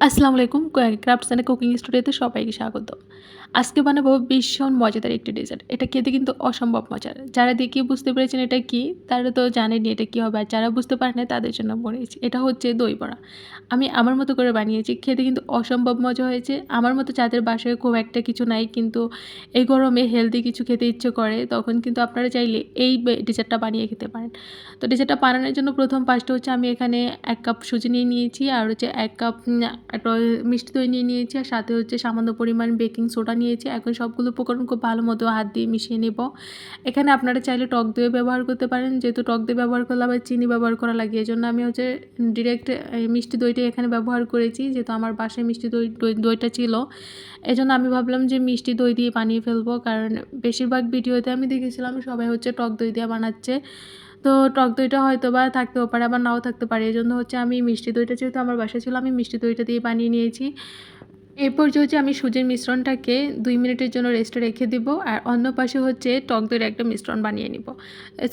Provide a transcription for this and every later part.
আসসালামু আলাইকুম crafts and cooking স্টুডিওতে সবাইকে স্বাগত। আজকে বানাবো ভীষণ মজাদার একটি ডেজার্ট এটা খেতে কিন্তু অসম্ভব মজার। যারা দেখিয়ে বুঝতে পেরেছেন এটা কি, তারা তো জানেনি এটা কী হবে, আর যারা বুঝতে পারে না তাদের জন্য বলেছি এটা হচ্ছে দই বড়া। আমি আমার মতো করে বানিয়েছি, খেতে কিন্তু অসম্ভব মজা হয়েছে। আমার মতো যাদের বাসায় খুব একটা কিছু নাই, কিন্তু এই গরমে হেলদি কিছু খেতে ইচ্ছে করে, তখন কিন্তু আপনারা চাইলে এই ডেজার্টটা বানিয়ে খেতে পারেন। তো ডেজার্টটা বানানোর জন্য প্রথম পাঁচটা হচ্ছে আমি এখানে এক কাপ সুজি নিয়ে নিয়েছি, আর হচ্ছে এক কাপ একটা মিষ্টি দই নিয়ে নিয়েছি আর সাথে হচ্ছে সামান্য পরিমাণ বেকিং সোডা নিয়েছি। এখন সবগুলো উপকরণ খুব ভালো মতো হাত দিয়ে মিশিয়ে নেব। এখানে আপনারা চাইলে টক দই ব্যবহার করতে পারেন। যেহেতু টক দই ব্যবহার করলে আবার চিনি ব্যবহার করা লাগে এই জন্য আমি হচ্ছে ডিরেক্ট মিষ্টি দইটা এখানে ব্যবহার করেছি। যেহেতু আমার বাসায় মিষ্টি দই দইটা ছিল এই জন্য আমি ভাবলাম যে মিষ্টি দই দিয়ে বানিয়ে ফেলব। কারণ বেশিরভাগ ভিডিওতে আমি দেখেছিলাম সবাই হচ্ছে টক দই দিয়ে বানাচ্ছে। তো টক দইটা হয়তো বা থাকতেও পারে, আবার নাও থাকতে পারে। এই জন্য হচ্ছে আমি মিষ্টি দইটা যেহেতু আমার বাসায় ছিল, আমি মিষ্টি দইটা দিয়ে বানিয়ে নিয়েছি। এরপর যে হচ্ছে আমি সুজির মিশ্রণটাকে দুই মিনিটের জন্য রেস্টে রেখে দিব আর অন্য পাশে হচ্ছে টক দইয়ের একটা মিশ্রণ বানিয়ে নিব।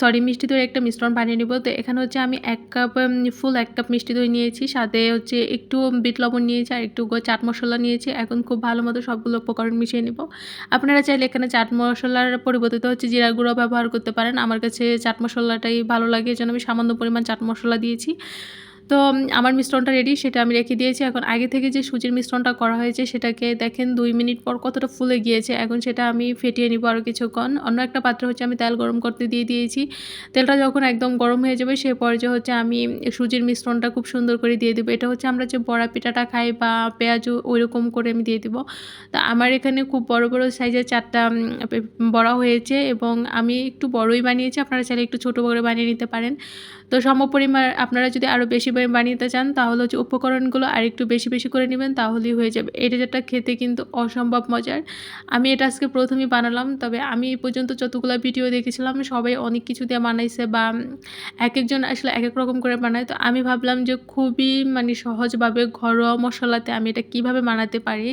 সরি মিষ্টি দইয়ের একটা মিশ্রণ বানিয়ে নিব। তো এখানে হচ্ছে আমি এক কাপ ফুল এক কাপ মিষ্টি দই নিয়েছি। সাথে হচ্ছে একটু বিট লবণ নিয়েছি আর একটু চাট মশলা নিয়েছি। এখন খুব ভালো মতো সবগুলো উপকরণ মিশিয়ে নিব। আপনারা চাইলে এখানে চাট মশলার পরিবর্তিত হচ্ছে জিরা গুঁড়ো ব্যবহার করতে পারেন। আমার কাছে চাট মশলাটাই ভালো লাগে। জন্য আমি সামান্য পরিমাণ চাট মশলা দিয়েছি। তো আমার মিশ্রণটা রেডি সেটা আমি রেখে দিয়েছি। এখন আগে থেকে যে সুজির মিশ্রণটা করা হয়েছে, সেটাকে দেখেন দুই মিনিট পর কতটা ফুলে গিয়েছে। এখন সেটা আমি ফেটিয়ে নিব আরও কিছুক্ষণ। অন্য একটা পাত্র হচ্ছে আমি তেল গরম করতে দিয়ে দিয়েছি। তেলটা যখন একদম গরম হয়ে যাবে, সে পর্যায়ে হচ্ছে আমি সুজির মিশ্রণটা খুব সুন্দর করে দিয়ে দেবো। এটা হচ্ছে আমরা যে বড়া পিঠাটা খাই বা পেঁয়াজও ওই রকম করে আমি দিয়ে দেবো। তা আমার এখানে খুব বড় বড় সাইজের চারটা বড়া হয়েছে এবং আমি একটু বড়ই বানিয়েছি। আপনারা চাইলে একটু ছোটো করে বানিয়ে নিতে পারেন। তো সম পরিমাণ আপনারা যদি আরও বেশি বানিয়ে চান, তাহলে হচ্ছে উপকরণগুলো আর একটু বেশি বেশি করে নেবেন, তাহলেই হয়ে যাবে। এটা যেটা খেতে কিন্তু অসম্ভব মজার। আমি এটা আজকে প্রথমেই বানালাম, তবে আমি এই পর্যন্ত যতগুলো ভিডিও দেখেছিলাম, সবাই অনেক কিছু দিয়ে বানাইছে বা এক একজন আসলে এক এক রকম করে বানায়। তো আমি ভাবলাম যে খুবই মানে সহজভাবে ঘরোয়া মশলাতে আমি এটা কীভাবে বানাতে পারি।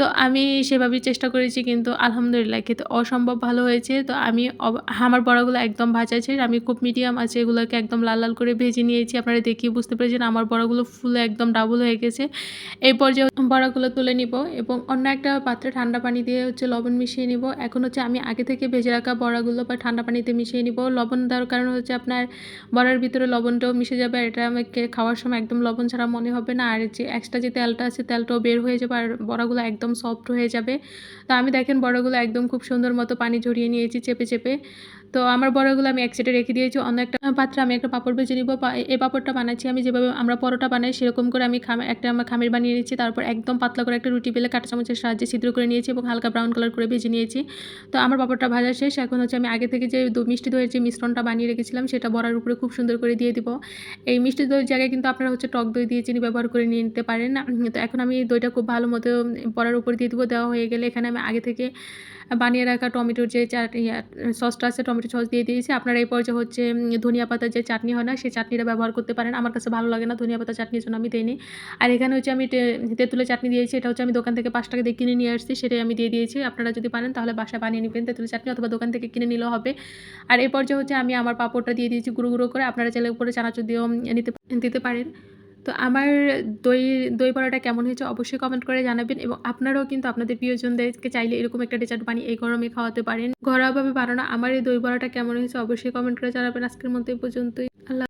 তো আমি সেভাবেই চেষ্টা করেছি, কিন্তু আলহামদুলিল্লাহ খেতে অসম্ভব ভালো হয়েছে। তো আমি আমার বড়াগুলো একদম ভাজা আমি খুব মিডিয়াম আছে, এগুলোকে একদম লাল লাল করে ভেজে নিয়েছি। আপনারা দেখিয়ে বুঝতে পেরেছেন আমার বড়াগুলো ফুলে একদম ডাবল হয়ে গেছে। এই পর্যায়ে বড়াগুলো তুলে নিব এবং অন্য একটা পাত্রে ঠান্ডা পানি দিয়ে হচ্ছে লবণ মিশিয়ে নিব। এখন হচ্ছে আমি আগে থেকে ভেজে রাখা বড়াগুলো বা ঠান্ডা পানিতে মিশিয়ে নিব। লবণ দেওয়ার কারণে হচ্ছে আপনার বড়ার ভিতরে লবণটাও মিশে যাবে আর এটা আমাকে খাওয়ার সময় একদম লবণ ছাড়া মনে হবে না। আর যে এক্সট্রা যে তেলটা আছে, তেলটাও বের হয়ে যাবে আর বড়াগুলো একদম একদম সফট হয়ে যাবে। তো আমি দেখেন বড়গুলো একদম খুব সুন্দর মতো পানি ঝরিয়ে নিয়েছি চেপে চেপে। তো আমার বড়গুলো আমি এক সাইডে রেখে দিয়েছি। অন্য একটা পাত্রে আমি একটা পাপড় ভেজে নিব। এই পাপড়টা বানাচ্ছি আমি যেভাবে আমরা পরোটা বানাই সেরকম করে আমি খাম একটা আমার খামির বানিয়ে নিয়েছি তারপর একদম পাতলা করে একটা রুটি বেলে কাঁটা চামচের সাহায্যে ছিদ্র করে নিয়েছি এবং হালকা ব্রাউন কালার করে ভেজে নিয়েছি। তো আমার পাপড়টা ভাজা শেষ। এখন হচ্ছে আমি আগে থেকে যে মিষ্টি দইয়ের যে মিশ্রণটা বানিয়ে রেখেছিলাম সেটা বড়ার উপরে খুব সুন্দর করে দিয়ে দিব। এই মিষ্টি দইয়ের জায়গায় কিন্তু আপনারা হচ্ছে টক দই দিয়ে চিনি ব্যবহার করে নিয়ে নিতে পারেন। তো এখন আমি দইটা খুব ভালো মতো বড়ার উপরে দিয়ে দেবো। দেওয়া হয়ে গেলে এখানে আমি আগে থেকে বানিয়ে রাখা টমেটোর যে সসটা আছে টমেটো সস দিয়ে দিয়েছি। আপনারা এই পর্যায়ে হচ্ছে ধনিয়া পাতার যে চাটনি হয় না সেই চাটনিটা ব্যবহার করতে পারেন। আমার কাছে ভালো লাগে না ধনিয়া পাতা চাটনির জন্য আমি দিইনি। আর এখানে হচ্ছে আমি তেঁতুলের চাটনি দিয়েছি। এটা হচ্ছে আমি দোকান থেকে পাঁচ টাকা দিয়ে কিনে নিয়ে আসছি, সেটাই আমি দিয়ে দিয়েছি। আপনারা যদি পারেন, তাহলে বাসায় বানিয়ে নেবেন তেঁতুলের চাটনি অথবা দোকান থেকে কিনে নিলেও হবে। আর এই পর্যায়ে হচ্ছে আমি আমার পাঁপড়টা দিয়ে দিয়েছি গুঁড়ো গুঁড়ো করে। আপনারা চাইলে উপরে চানাচুর দিয়েও নিতে দিতে পারেন। তো আমার দই দই বড়াটা কেমন হয়েছে অবশ্যই কমেন্ট করে জানাবেন এবং আপনারাও কিন্তু আপনাদের প্রিয়জনদেরকে চাইলে এরকম একটা ডেজার্ট বানিয়ে এই গরমে খাওয়াতে পারেন। ঘরোয়াভাবে বানানো আমার এই দই বড়াটা কেমন হয়েছে অবশ্যই কমেন্ট করে জানাবেন। আজকের মতো এই পর্যন্তই।